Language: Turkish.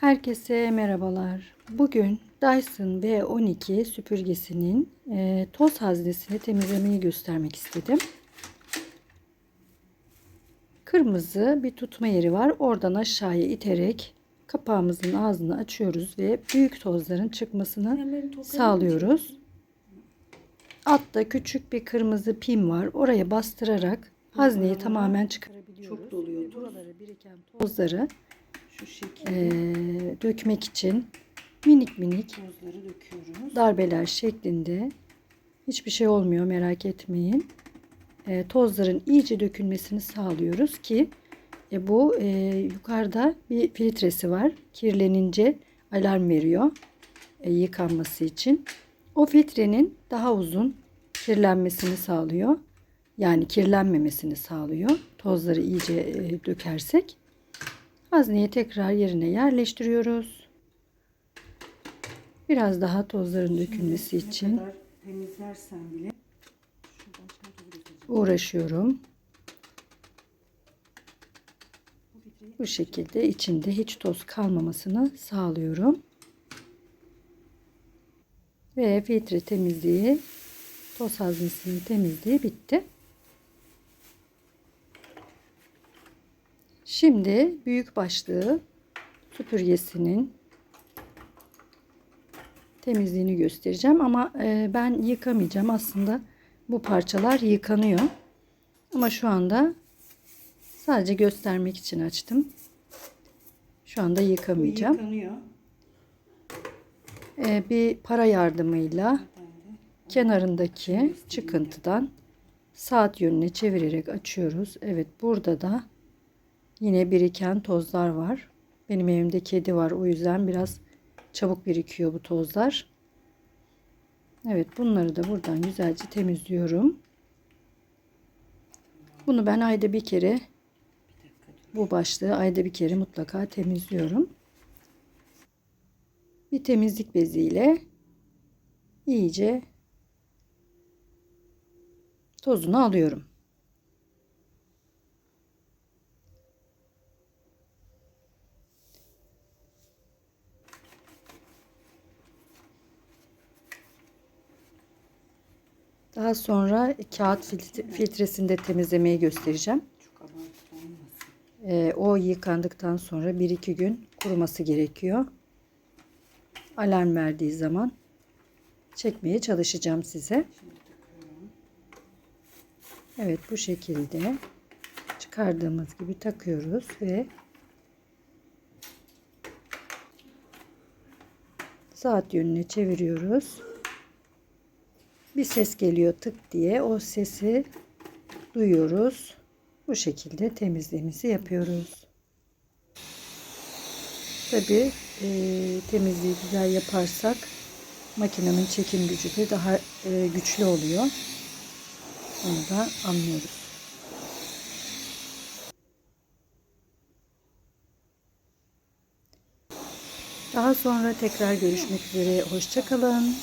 Herkese merhabalar. Bugün Dyson V12 süpürgesinin e, toz haznesini temizlemeyi göstermek istedim. Kırmızı bir tutma yeri var. Oradan aşağıya iterek kapağımızın ağzını açıyoruz ve büyük tozların çıkmasını sağlıyoruz. Altta küçük bir kırmızı pim var. Oraya bastırarak hazneyi tamamen çıkarabiliyoruz. Çok doluyor. Buralara biriken tozları Şu şekilde eee, dökmek için minik minik tozları döküyoruz. darbeler şeklinde hiçbir şey olmuyor merak etmeyin. Eee, tozların iyice dökülmesini sağlıyoruz ki e, bu e, yukarıda bir filtresi var. Kirlenince alarm veriyor e, yıkanması için. O filtrenin daha uzun kirlenmesini sağlıyor. Yani kirlenmemesini sağlıyor. Tozları iyice e, dökersek. Hazneyi tekrar yerine yerleştiriyoruz. Biraz daha tozların dökülmesi için temizlersen bile uğraşıyorum. Bu şekilde içinde hiç toz kalmamasını sağlıyorum. Ve filtre temizliği, toz haznesinin temizliği bitti. Şimdi büyük başlığı süpürgesinin temizliğini göstereceğim ama e, ben yıkamayacağım. Aslında bu parçalar yıkanıyor. Ama şu anda Sadece göstermek için açtım. Şu anda yıkamayacağım. yıkanıyor. Ee, bir para yardımıyla kenarındaki çıkıntıdan saat yönüne çevirerek açıyoruz. Evet burada da yine biriken tozlar var. Benim evimde kedi var o yüzden biraz çabuk birikiyor bu tozlar. Evet bunları da buradan güzelce temizliyorum. Bunu ben ayda bir kere. Bu başlığı ayda bir kere mutlaka temizliyorum. Bir temizlik beziyle iyice tozunu alıyorum. Daha sonra kağıt filtre- filtresini de temizlemeyi göstereceğim. Ee, o yıkandıktan sonra 1-2 gün kuruması gerekiyor. Alarm verdiği zaman çekmeye çalışacağım size. Evet bu şekilde çıkardığımız gibi takıyoruz ve saat yönüne çeviriyoruz. Bir ses geliyor tık diye o sesi duyuyoruz. Bu şekilde temizliğimizi yapıyoruz. Tabi temizliği güzel yaparsak makinenin çekim gücü de daha e, güçlü oluyor. Onu da anlıyoruz. Daha sonra tekrar görüşmek üzere. Hoşçakalın.